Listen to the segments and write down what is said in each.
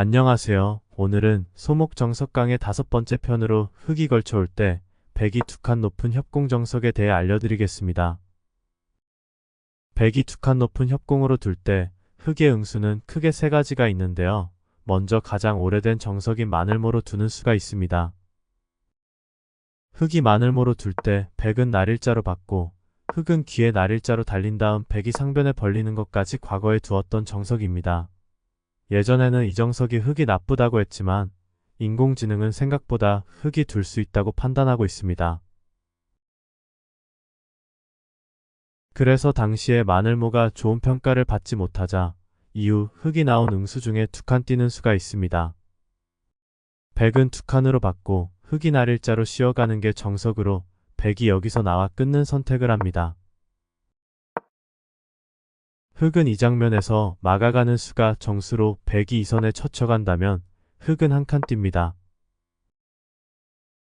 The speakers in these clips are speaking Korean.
안녕하세요. 오늘은 소목정석강의 다섯 번째 편으로 흙이 걸쳐올 때 백이 두 칸 높은 협공정석에 대해 알려드리겠습니다. 백이 두 칸 높은 협공으로 둘 때 흙의 응수는 크게 세 가지가 있는데요. 먼저 가장 오래된 정석인 마늘모로 두는 수가 있습니다. 흙이 마늘모로 둘 때 백은 날일자로 받고 흙은 귀에 날일자로 달린 다음 백이 상변에 벌리는 것까지 과거에 두었던 정석입니다. 예전에는 이 정석이 흙이 나쁘다고 했지만 인공지능은 생각보다 흙이 둘 수 있다고 판단하고 있습니다. 그래서 당시에 마늘모가 좋은 평가를 받지 못하자 이후 흙이 나온 응수 중에 두 칸 띄는 수가 있습니다. 백은 두 칸으로 받고 흙이 날일자로 쉬어가는 게 정석으로 백이 여기서 나와 끊는 선택을 합니다. 흙은 이 장면에서 막아가는 수가 정수로 백이 이선에 처쳐간다면 흙은 한칸 띱니다.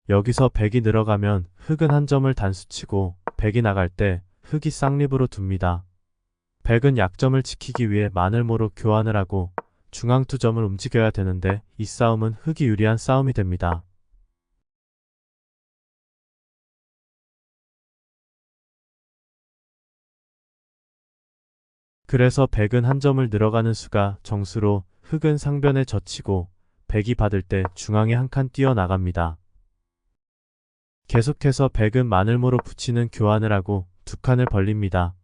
여기서 백이 늘어가면 흙은 한 점을 단수치고 백이 나갈 때 흙이 쌍립으로 둡니다. 백은 약점을 지키기 위해 마늘모로 교환을 하고 중앙 두 점을 움직여야 되는데 이 싸움은 흙이 유리한 싸움이 됩니다. 그래서 백은 한 점을 늘어가는 수가 정수로 흙은 상변에 젖히고 백이 받을 때 중앙에 한 칸 뛰어나갑니다. 계속해서 백은 마늘모로 붙이는 교환을 하고 두 칸을 벌립니다.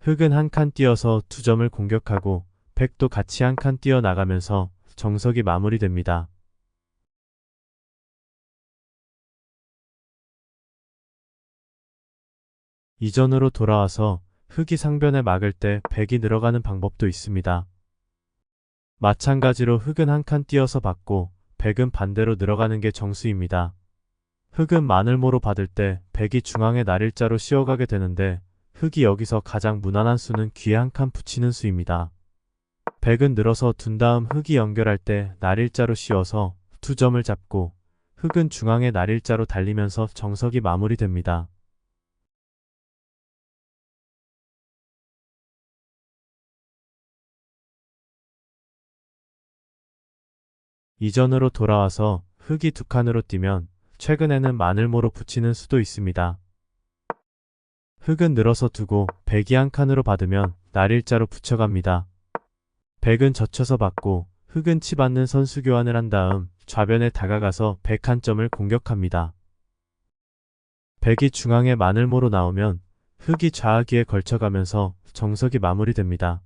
흙은 한 칸 뛰어서 두 점을 공격하고 백도 같이 한 칸 뛰어나가면서 정석이 마무리됩니다. 이전으로 돌아와서 흙이 상변에 막을 때 백이 늘어가는 방법도 있습니다. 마찬가지로 흙은 한 칸 띄어서 받고 백은 반대로 늘어가는 게 정수입니다. 흙은 마늘모로 받을 때 백이 중앙에 날일자로 씌어가게 되는데 흙이 여기서 가장 무난한 수는 귀에 한 칸 붙이는 수입니다. 백은 늘어서 둔 다음 흙이 연결할 때 날일자로 씌어서 두 점을 잡고 흙은 중앙에 날일자로 달리면서 정석이 마무리됩니다. 이전으로 돌아와서 흙이 두 칸으로 뛰면 최근에는 마늘모로 붙이는 수도 있습니다. 흙은 늘어서 두고 백이 한 칸으로 받으면 날일자로 붙여갑니다. 백은 젖혀서 받고 흙은 치 받는 선수 교환을 한 다음 좌변에 다가가서 백 한 점을 공격합니다. 백이 중앙에 마늘모로 나오면 흙이 좌하기에 걸쳐가면서 정석이 마무리됩니다.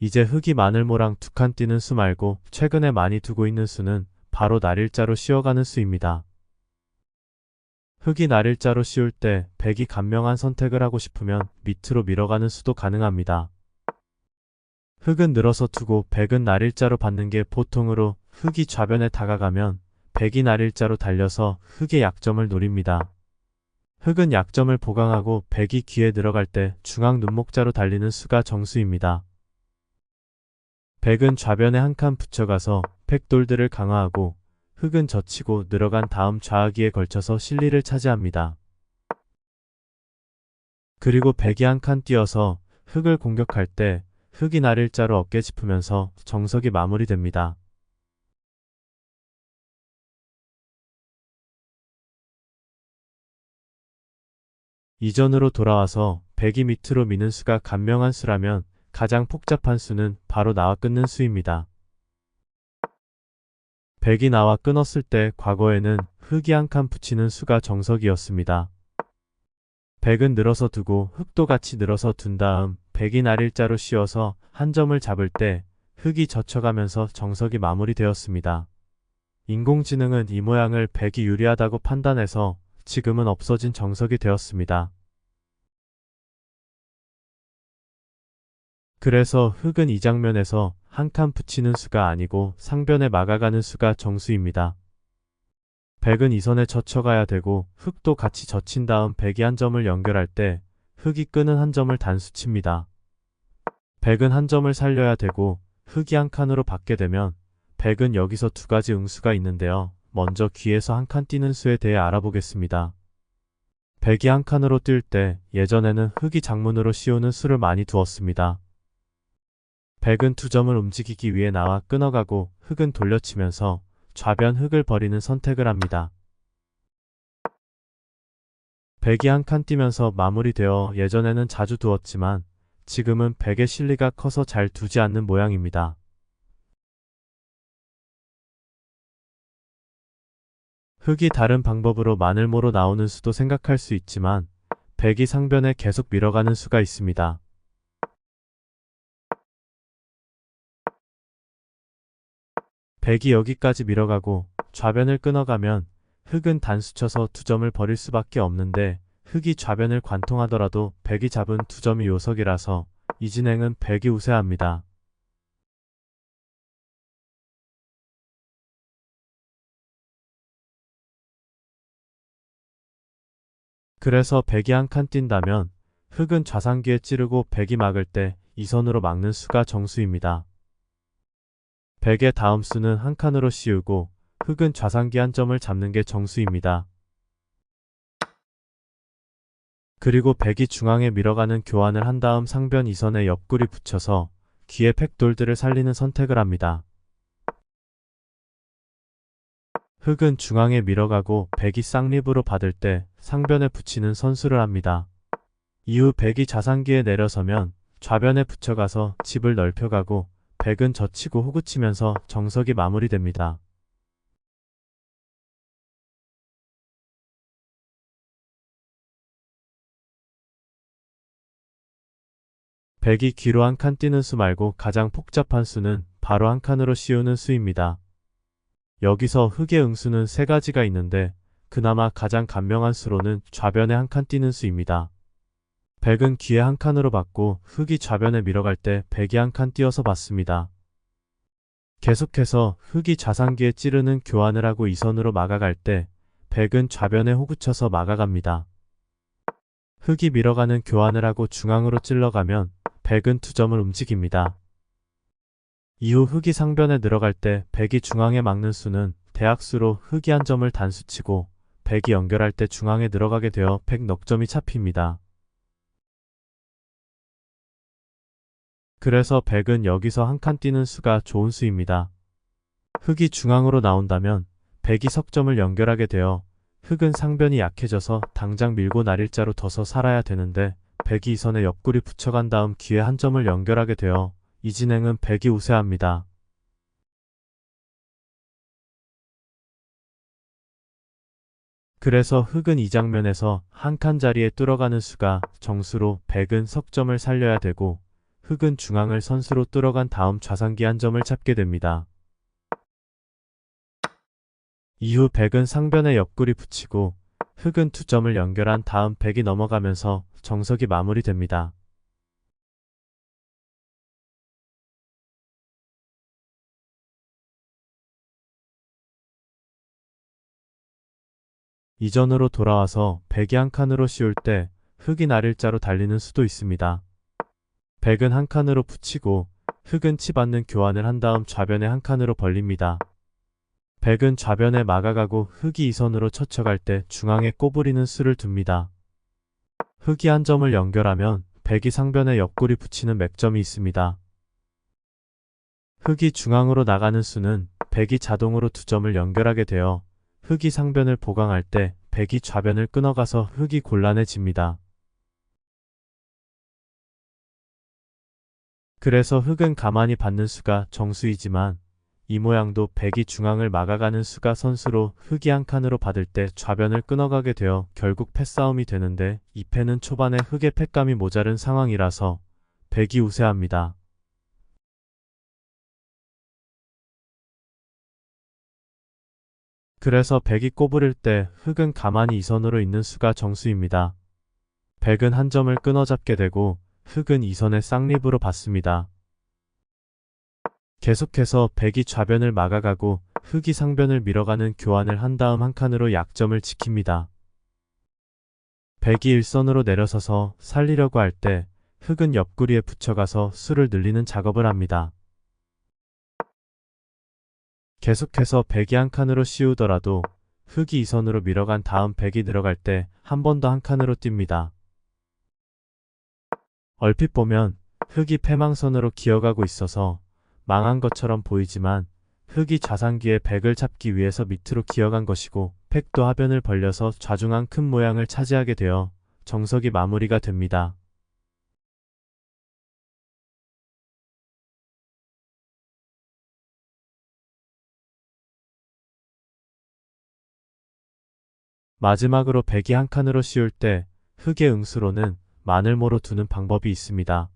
이제 흙이 마늘모랑 두칸 띄는 수 말고 최근에 많이 두고 있는 수는 바로 날일자로 씌어가는 수입니다. 흙이 날일자로 씌울 때 백이 간명한 선택을 하고 싶으면 밑으로 밀어가는 수도 가능합니다. 흙은 늘어서 두고 백은 날일자로 받는 게 보통으로 흙이 좌변에 다가가면 백이 날일자로 달려서 흙의 약점을 노립니다. 흙은 약점을 보강하고 백이 귀에 들어갈 때 중앙 눈목자로 달리는 수가 정수입니다. 백은 좌변에 한 칸 붙여가서 백돌들을 강화하고 흙은 젖히고 늘어간 다음 좌하기에 걸쳐서 실리를 차지합니다. 그리고 백이 한 칸 뛰어서 흙을 공격할 때 흙이 날일자로 어깨 짚으면서 정석이 마무리됩니다. 이전으로 돌아와서 백이 밑으로 미는 수가 간명한 수라면 가장 복잡한 수는 바로 나와 끊는 수입니다. 백이 나와 끊었을 때 과거에는 흙이 한 칸 붙이는 수가 정석이었습니다. 백은 늘어서 두고 흙도 같이 늘어서 둔 다음 백이 날일자로 씌어서 한 점을 잡을 때 흙이 젖혀가면서 정석이 마무리되었습니다. 인공지능은 이 모양을 백이 유리하다고 판단해서 지금은 없어진 정석이 되었습니다. 그래서 흙은 이 장면에서 한 칸 붙이는 수가 아니고 상변에 막아가는 수가 정수입니다. 백은 이 선에 젖혀가야 되고 흙도 같이 젖힌 다음 백이 한 점을 연결할 때 흙이 끄는 한 점을 단수칩니다. 백은 한 점을 살려야 되고 흙이 한 칸으로 받게 되면 백은 여기서 두 가지 응수가 있는데요. 먼저 귀에서 한 칸 뛰는 수에 대해 알아보겠습니다. 백이 한 칸으로 뛸 때 예전에는 흙이 장문으로 씌우는 수를 많이 두었습니다. 백은 두 점을 움직이기 위해 나와 끊어가고 흙은 돌려치면서 좌변 흙을 버리는 선택을 합니다. 백이 한 칸 뛰면서 마무리되어 예전에는 자주 두었지만 지금은 백의 실리가 커서 잘 두지 않는 모양입니다. 흙이 다른 방법으로 마늘모로 나오는 수도 생각할 수 있지만 백이 상변에 계속 밀어가는 수가 있습니다. 백이 여기까지 밀어가고 좌변을 끊어가면 흙은 단수 쳐서 두 점을 버릴 수밖에 없는데 흙이 좌변을 관통하더라도 백이 잡은 두 점이 요석이라서 이 진행은 백이 우세합니다. 그래서 백이 한 칸 뛴다면 흙은 좌상기에 찌르고 백이 막을 때 이 선으로 막는 수가 정수입니다. 백의 다음 수는 한 칸으로 씌우고 흙은 좌상기 한 점을 잡는 게 정수입니다. 그리고 백이 중앙에 밀어가는 교환을 한 다음 상변 이선에 옆구리 붙여서 귀에 팩돌들을 살리는 선택을 합니다. 흙은 중앙에 밀어가고 백이 쌍립으로 받을 때 상변에 붙이는 선수를 합니다. 이후 백이 좌상기에 내려서면 좌변에 붙여가서 집을 넓혀가고 백은 젖히고 호구치면서 정석이 마무리됩니다. 백이 귀로 한칸 뛰는 수 말고 가장 복잡한 수는 바로 한 칸으로 씌우는 수입니다. 여기서 흙의 응수는 세 가지가 있는데 그나마 가장 간명한 수로는 좌변에 한칸 뛰는 수입니다. 백은 귀에 한 칸으로 받고 흙이 좌변에 밀어갈 때 백이 한 칸 띄어서 받습니다. 계속해서 흙이 좌상기에 찌르는 교환을 하고 이선으로 막아갈 때 백은 좌변에 호구쳐서 막아갑니다. 흙이 밀어가는 교환을 하고 중앙으로 찔러가면 백은 두 점을 움직입니다. 이후 흙이 상변에 들어갈 때 백이 중앙에 막는 수는 대학수로 흙이 한 점을 단수치고 백이 연결할 때 중앙에 들어가게 되어 백 넉점이 잡힙니다. 그래서 백은 여기서 한 칸 뛰는 수가 좋은 수입니다. 흙이 중앙으로 나온다면 백이 석점을 연결하게 되어 흙은 상변이 약해져서 당장 밀고 날일자로 둬서 살아야 되는데 백이 이 선에 옆구리 붙여간 다음 귀에 한 점을 연결하게 되어 이 진행은 백이 우세합니다. 그래서 흙은 이 장면에서 한 칸 자리에 뚫어가는 수가 정수로 백은 석점을 살려야 되고 흙은 중앙을 선수로 뚫어간 다음 좌상기 한 점을 잡게 됩니다. 이후 백은 상변에 옆구리 붙이고 흙은 두 점을 연결한 다음 백이 넘어가면서 정석이 마무리됩니다. 이전으로 돌아와서 백이 한 칸으로 씌울 때 흙이 날일자로 달리는 수도 있습니다. 백은 한 칸으로 붙이고 흙은 치받는 교환을 한 다음 좌변에 한 칸으로 벌립니다. 백은 좌변에 막아가고 흙이 이선으로 쳐쳐갈 때 중앙에 꼬부리는 수를 둡니다. 흙이 한 점을 연결하면 백이 상변에 옆구리 붙이는 맥점이 있습니다. 흙이 중앙으로 나가는 수는 백이 자동으로 두 점을 연결하게 되어 흙이 상변을 보강할 때 백이 좌변을 끊어가서 흙이 곤란해집니다. 그래서 흙은 가만히 받는 수가 정수이지만 이 모양도 백이 중앙을 막아가는 수가 선수로 흙이 한 칸으로 받을 때 좌변을 끊어가게 되어 결국 패싸움이 되는데 이 패는 초반에 흙의 패감이 모자른 상황이라서 백이 우세합니다. 그래서 백이 꼬부릴 때 흙은 가만히 이선으로 있는 수가 정수입니다. 백은 한 점을 끊어잡게 되고 흙은 이선의 쌍립으로 받습니다. 계속해서 백이 좌변을 막아가고 흙이 상변을 밀어가는 교환을 한 다음 한 칸으로 약점을 지킵니다. 백이 일선으로 내려서서 살리려고 할 때 흙은 옆구리에 붙여가서 수를 늘리는 작업을 합니다. 계속해서 백이 한 칸으로 씌우더라도 흙이 이 선으로 밀어간 다음 백이 들어갈 때 한 번 더 한 칸으로 뜁니다. 얼핏 보면 흙이 패망선으로 기어가고 있어서 망한 것처럼 보이지만 흙이 좌상기에 백을 잡기 위해서 밑으로 기어간 것이고 백도 하변을 벌려서 좌중한 큰 모양을 차지하게 되어 정석이 마무리가 됩니다. 마지막으로 백이 한 칸으로 씌울 때 흙의 응수로는 마늘모로 두는 방법이 있습니다.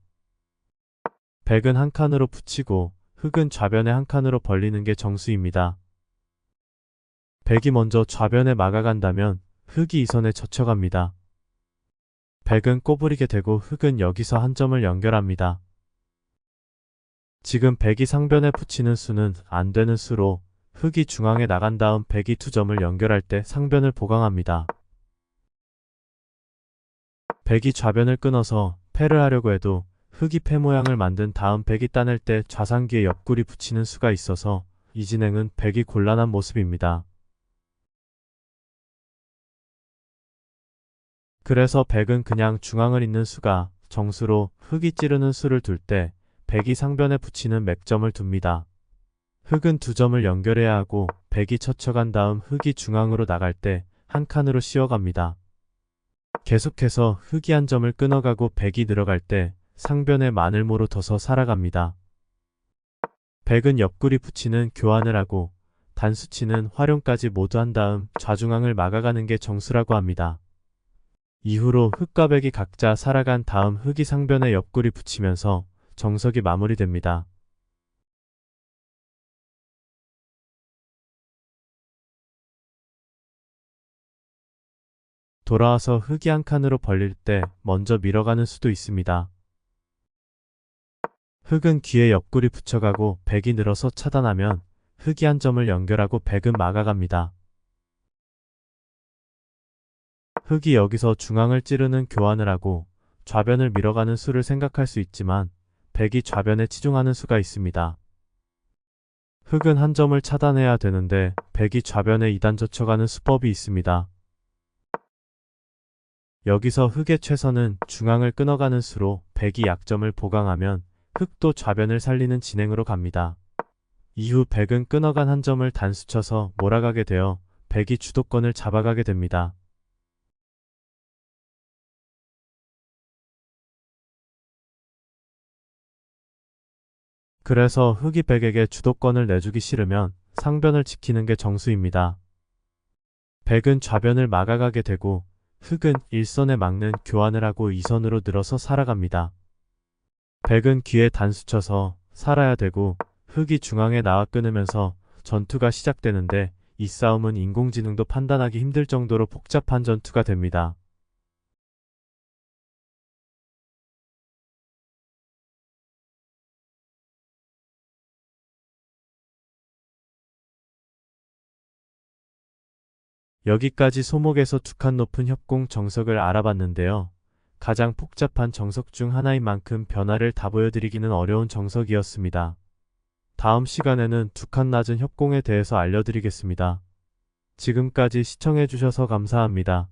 백은 한 칸으로 붙이고 흙은 좌변에 한 칸으로 벌리는 게 정수입니다. 백이 먼저 좌변에 막아간다면 흙이 이 선에 젖혀갑니다. 백은 꼬부리게 되고 흙은 여기서 한 점을 연결합니다. 지금 백이 상변에 붙이는 수는 안 되는 수로 흙이 중앙에 나간 다음 백이 두 점을 연결할 때 상변을 보강합니다. 백이 좌변을 끊어서 패를 하려고 해도 흙이 패 모양을 만든 다음 백이 따낼 때 좌상기에 옆구리 붙이는 수가 있어서 이 진행은 백이 곤란한 모습입니다. 그래서 백은 그냥 중앙을 잇는 수가 정수로 흙이 찌르는 수를 둘 때 백이 상변에 붙이는 맥점을 둡니다. 흙은 두 점을 연결해야 하고 백이 젖혀간 다음 흙이 중앙으로 나갈 때 한 칸으로 씌워갑니다. 계속해서 흙이 한 점을 끊어가고 백이 들어갈 때 상변에 마늘모로 둬서 살아갑니다. 백은 옆구리 붙이는 교환을 하고 단수치는 활용까지 모두 한 다음 좌중앙을 막아가는 게 정수라고 합니다. 이후로 흙과 백이 각자 살아간 다음 흙이 상변에 옆구리 붙이면서 정석이 마무리됩니다. 돌아와서 흙이 한 칸으로 벌릴 때 먼저 밀어가는 수도 있습니다. 흙은 귀에 옆구리 붙여가고 백이 늘어서 차단하면 흙이 한 점을 연결하고 백은 막아갑니다. 흙이 여기서 중앙을 찌르는 교환을 하고 좌변을 밀어가는 수를 생각할 수 있지만 백이 좌변에 치중하는 수가 있습니다. 흙은 한 점을 차단해야 되는데 백이 좌변에 2단 젖혀가는 수법이 있습니다. 여기서 흙의 최선은 중앙을 끊어가는 수로 백이 약점을 보강하면 흙도 좌변을 살리는 진행으로 갑니다. 이후 백은 끊어간 한 점을 단수쳐서 몰아가게 되어 백이 주도권을 잡아가게 됩니다. 그래서 흙이 백에게 주도권을 내주기 싫으면 상변을 지키는 게 정수입니다. 백은 좌변을 막아가게 되고 흙은 일선에 막는 교환을 하고 이선으로 늘어서 살아갑니다. 백은 귀에 단수쳐서 살아야 되고 흙이 중앙에 나와 끊으면서 전투가 시작되는데 이 싸움은 인공지능도 판단하기 힘들 정도로 복잡한 전투가 됩니다. 여기까지 소목에서 두 칸 높은 협공 정석을 알아봤는데요. 가장 복잡한 정석 중 하나인 만큼 변화를 다 보여드리기는 어려운 정석이었습니다. 다음 시간에는 두 칸 낮은 협공에 대해서 알려드리겠습니다. 지금까지 시청해주셔서 감사합니다.